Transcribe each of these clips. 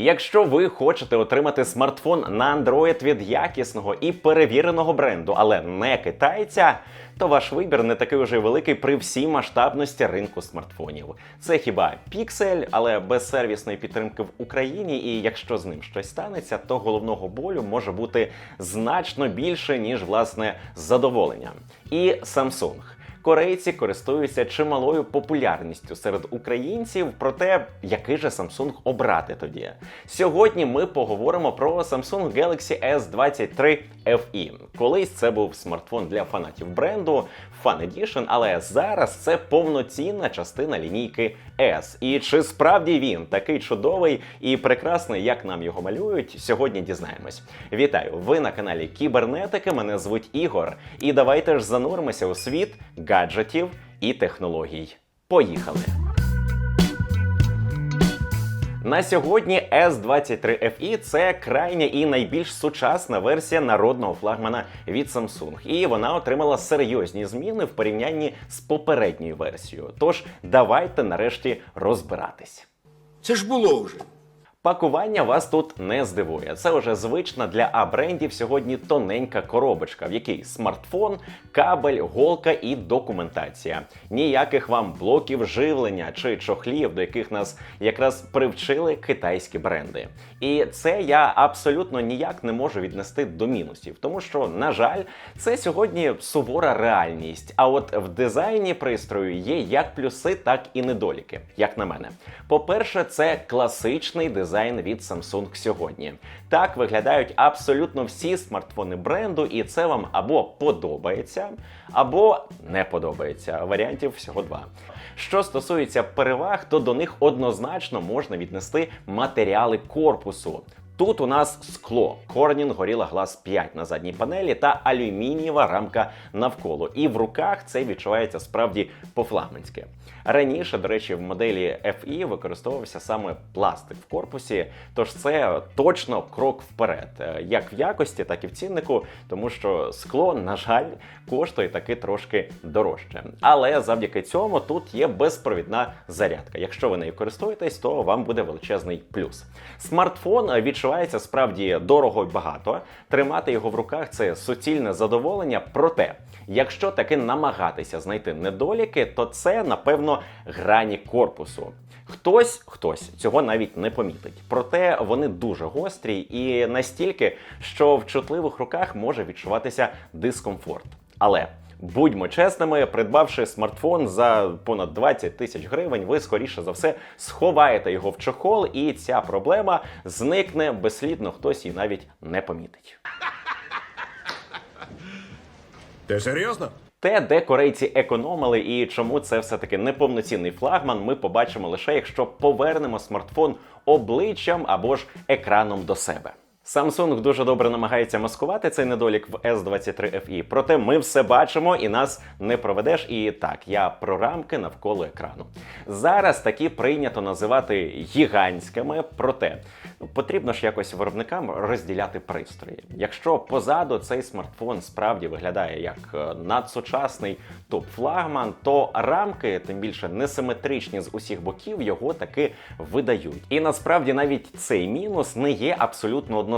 Якщо ви хочете отримати смартфон на Android від якісного і перевіреного бренду, але не китайця, то ваш вибір не такий уже великий при всій масштабності ринку смартфонів. Це хіба Pixel, але без сервісної підтримки в Україні, і якщо з ним щось станеться, то головного болю може бути значно більше, ніж власне задоволення. І Samsung. Корейці користуються чималою популярністю серед українців. Проте, який же Samsung обрати тоді? Сьогодні ми поговоримо про Samsung Galaxy S23 FE. Колись це був смартфон для фанатів бренду Fan Edition, але зараз це повноцінна частина лінійки S. І чи справді він такий чудовий і прекрасний, як нам його малюють? Сьогодні дізнаємось. Вітаю! Ви на каналі Кібернетики. Мене звуть Ігор. І давайте ж зануримося у світ гаджетів і технологій. Поїхали! На сьогодні S23 FE – це крайня і найбільш сучасна версія народного флагмана від Samsung, і вона отримала серйозні зміни в порівнянні з попередньою версією. Тож давайте нарешті розбиратись. Це ж було вже. Пакування вас тут не здивує. Це вже звична для А-брендів сьогодні тоненька коробочка, в якій смартфон, кабель, голка і документація. Ніяких вам блоків живлення чи чохлів, до яких нас якраз привчили китайські бренди. І це я абсолютно ніяк не можу віднести до мінусів, тому що, на жаль, це сьогодні сувора реальність. А от в дизайні пристрою є як плюси, так і недоліки, як на мене. По-перше, це класичний дизайн від Samsung сьогодні. Так виглядають абсолютно всі смартфони бренду, і це вам або подобається, або не подобається. Варіантів всього два. Що стосується переваг, то до них однозначно можна віднести матеріали корпусу. Тут у нас скло, Corning Gorilla Glass 5 на задній панелі та алюмінієва рамка навколо. І в руках це відчувається справді по-флагманськи. Раніше, до речі, в моделі FE використовувався саме пластик в корпусі, тож це точно крок вперед, е, як в якості, так і в ціннику, тому що скло, на жаль, коштує таки трошки дорожче. Але завдяки цьому тут є безпровідна зарядка. Якщо ви нею користуєтесь, то вам буде величезний плюс. Смартфон е, відчувається справді дорого і багато. Тримати його в руках це суцільне задоволення. Проте, якщо таки намагатися знайти недоліки, то це напевно грані корпусу. Хтось хтось цього навіть не помітить. Проте вони дуже гострі і настільки, що в чутливих руках може відчуватися дискомфорт. Але будьмо чесними, придбавши смартфон за понад 20 тисяч гривень, ви скоріше за все сховаєте його в чохол, і ця проблема зникне безслідно, хтось її навіть не помітить. Ти серйозно? Те, де корейці економили і чому це все-таки неповноцінний флагман, ми побачимо лише якщо повернемо смартфон обличчям або ж екраном до себе. Samsung дуже добре намагається маскувати цей недолік в S23 FE, проте ми все бачимо і нас не проведеш. І так, я про рамки навколо екрану. Зараз такі прийнято називати гігантськими, проте ну, потрібно ж якось виробникам розділяти пристрої. Якщо позаду цей смартфон справді виглядає як е, надсучасний топ-флагман, то рамки, тим більше несиметричні з усіх боків, його таки видають. І насправді навіть цей мінус не є абсолютно однозначним,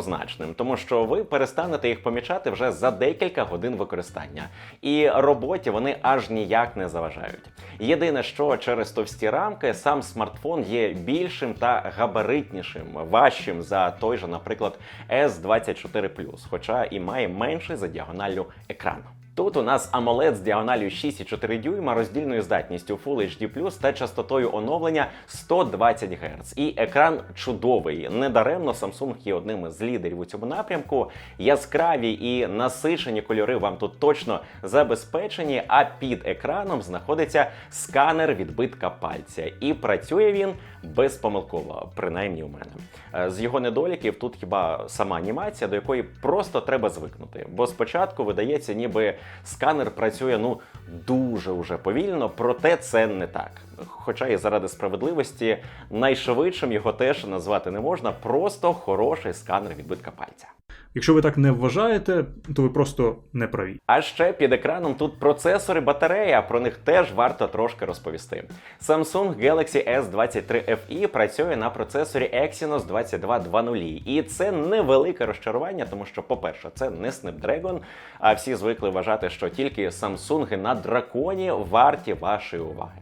тому що ви перестанете їх помічати вже за декілька годин використання. І роботі вони аж ніяк не заважають. Єдине, що через товсті рамки сам смартфон є більшим та габаритнішим, важчим за той же, наприклад, S24 хоча і має менший за діагоналлю екран. Тут у нас AMOLED з діагоналю 6,4 дюйма, роздільною здатністю Full HD+, та частотою оновлення 120 Гц. І екран чудовий. Недаремно Samsung є одним із лідерів у цьому напрямку. Яскраві і насичені кольори вам тут точно забезпечені, а під екраном знаходиться сканер відбитка пальця. І працює він безпомилково, принаймні у мене. Е, З його недоліків тут хіба сама анімація, до якої просто треба звикнути. Бо спочатку видається, ніби сканер працює ну дуже уже повільно, проте це не так. Хоча і заради справедливості найшвидшим його теж назвати не можна, просто хороший сканер відбитка пальця. Якщо ви так не вважаєте, то ви просто не праві. А ще під екраном тут процесори батарея. Про них теж варто трошки розповісти. Samsung Galaxy S23 FE працює на процесорі Exynos 2220. І це невелике розчарування, тому що, по-перше, це не Snapdragon, а всі звикли вважати, що тільки Samsung на драконі варті вашої уваги.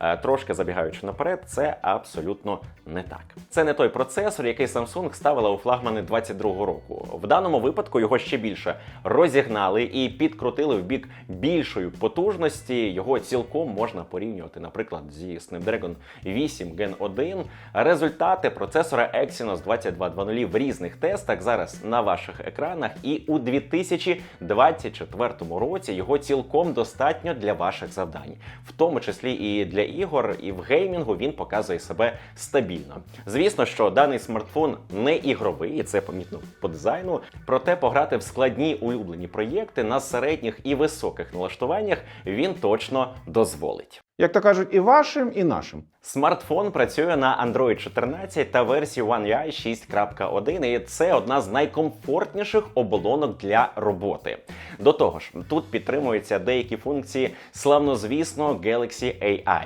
Е, Трошки забігаючи наперед, це абсолютно не так. Це не той процесор, який Samsung ставила у флагмани 22-го року. В даному випадку його ще більше розігнали і підкрутили в бік більшої потужності. Його цілком можна порівнювати, наприклад, зі Snapdragon 8 Gen 1. Результати процесора Exynos 2220 в різних тестах зараз на ваших екранах, і у 2024 році його цілком достатньо для ваших завдань, в тому числі і для ігор, і в геймінгу він показує себе стабільно. Звісно, що даний смартфон не ігровий, і це помітно по дизайну. Проте пограти в складні улюблені проєкти на середніх і високих налаштуваннях він точно дозволить. Як то кажуть, і вашим, і нашим. Смартфон працює на Android 14 та версії One UI 6.1, і це одна з найкомфортніших оболонок для роботи. До того ж, тут підтримуються деякі функції славнозвісного Galaxy AI,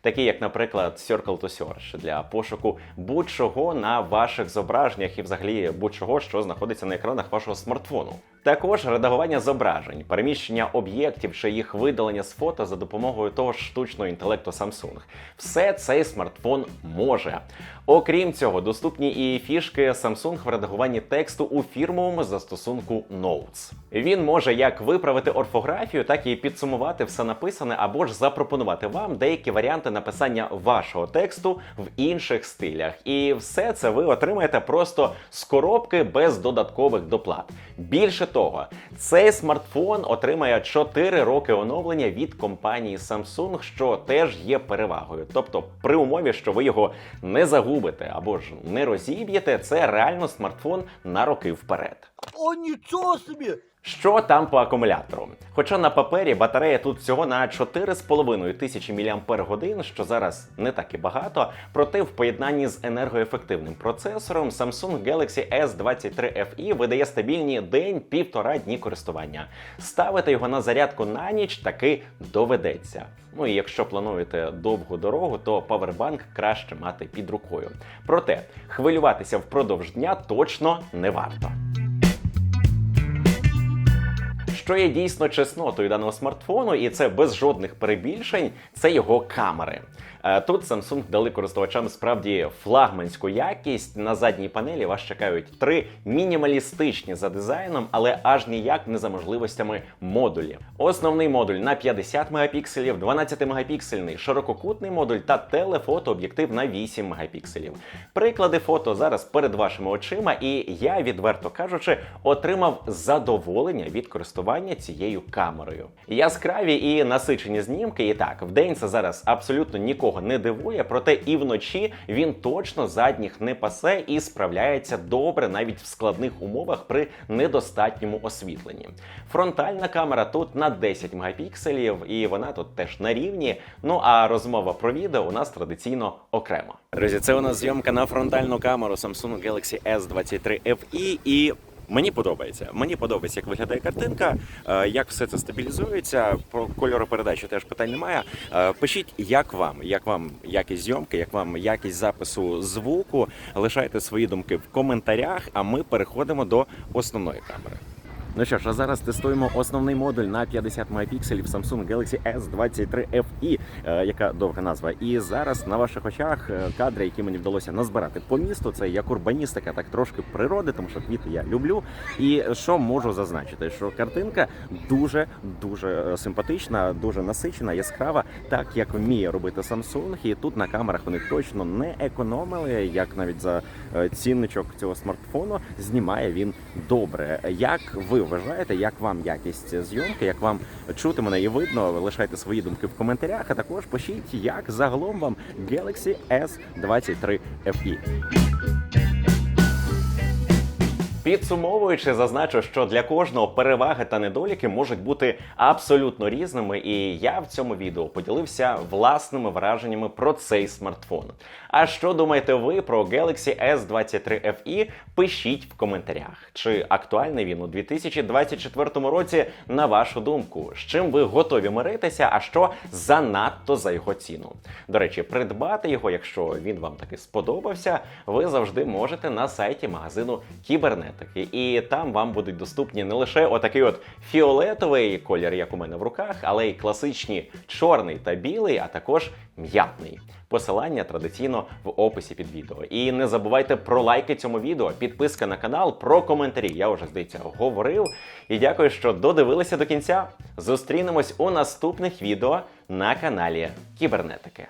такі як, наприклад, Circle to Search для пошуку будь-чого на ваших зображеннях і взагалі будь-чого, що знаходиться на екранах вашого смартфону. Також редагування зображень, переміщення об'єктів чи їх видалення з фото за допомогою того ж штучного інтелекту Samsung. Все цей смартфон може. Окрім цього, доступні і фішки Samsung в редагуванні тексту у фірмовому застосунку Notes. Він може як виправити орфографію, так і підсумувати все написане, або ж запропонувати вам деякі варіанти написання вашого тексту в інших стилях. І все це ви отримаєте просто з коробки без додаткових доплат. Більше того, цей смартфон отримає 4 роки оновлення від компанії Samsung, що теж є перевагою. Тобто, при умові, що ви його не загубите або ж не розіб'єте, це реально смартфон на роки вперед. О, нічого собі! Що там по акумулятору? Хоча на папері батарея тут всього на 4,5 тисячі мАч, що зараз не так і багато, проте в поєднанні з енергоефективним процесором Samsung Galaxy S23 FE видає стабільні день-півтора дні користування. Ставити його на зарядку на ніч таки доведеться. Ну і якщо плануєте довгу дорогу, то павербанк краще мати під рукою. Проте хвилюватися впродовж дня точно не варто. Що є дійсно чеснотою даного смартфону, і це без жодних перебільшень, це його камери. Е, Тут Samsung дали користувачам справді флагманську якість. На задній панелі вас чекають три мінімалістичні за дизайном, але аж ніяк не за можливостями модулі. Основний модуль на 50 мегапікселів, 12 мегапіксельний ширококутний модуль та телефотооб'єктив на 8 мегапікселів. Приклади фото зараз перед вашими очима, і я, відверто кажучи, отримав задоволення від користування цією камерою. Яскраві і насичені знімки, і так, вдень це зараз абсолютно нікого не дивує, проте і вночі він точно задніх не пасе і справляється добре навіть в складних умовах при недостатньому освітленні. Фронтальна камера тут на 10 мегапікселів, і вона тут теж на рівні. Ну а розмова про відео у нас традиційно окремо. Друзі, це у нас зйомка на фронтальну камеру Samsung Galaxy S23 FE і. Мені подобається. Мені подобається, як виглядає картинка, е, як все це стабілізується. Про кольоропередачу теж питань немає. Е, Пишіть, як вам, як вам якість зйомки, як вам якість запису звуку. Лишайте свої думки в коментарях, а ми переходимо до основної камери. Ну що ж, а зараз тестуємо основний модуль на 50 мегапікселів Samsung Galaxy S23 FE, е, яка довга назва. І зараз на ваших очах е, кадри, які мені вдалося назбирати по місту. Це як урбаністика, так трошки природи, тому що квіти я люблю. І що можу зазначити, що картинка дуже дуже е, симпатична, дуже насичена, яскрава, так як вміє робити Samsung. І тут на камерах вони точно не економили, як навіть за цінничок цього смартфону знімає він добре. Як ви вважаєте, як вам якість зйомки, як вам чути мене і видно? Лишайте свої думки в коментарях, а також пишіть, як загалом вам Galaxy S23 FE. Підсумовуючи, зазначу, що для кожного переваги та недоліки можуть бути абсолютно різними, і я в цьому відео поділився власними враженнями про цей смартфон. А що думаєте ви про Galaxy S23 FE? Пишіть в коментарях, чи актуальний він у 2024 році, на вашу думку, з чим ви готові миритися, а що занадто за його ціну. До речі, придбати його, якщо він вам таки сподобався, ви завжди можете на сайті магазину кібернетики. І там вам будуть доступні не лише отакий от фіолетовий колір, як у мене в руках, але й класичні чорний та білий, а також м'ятний. Посилання традиційно в описі під відео. І не забувайте про лайки цьому відео, підписка на канал, про коментарі. Я вже здається говорив. І дякую, що додивилися до кінця. Зустрінемось у наступних відео на каналі Кібернетики.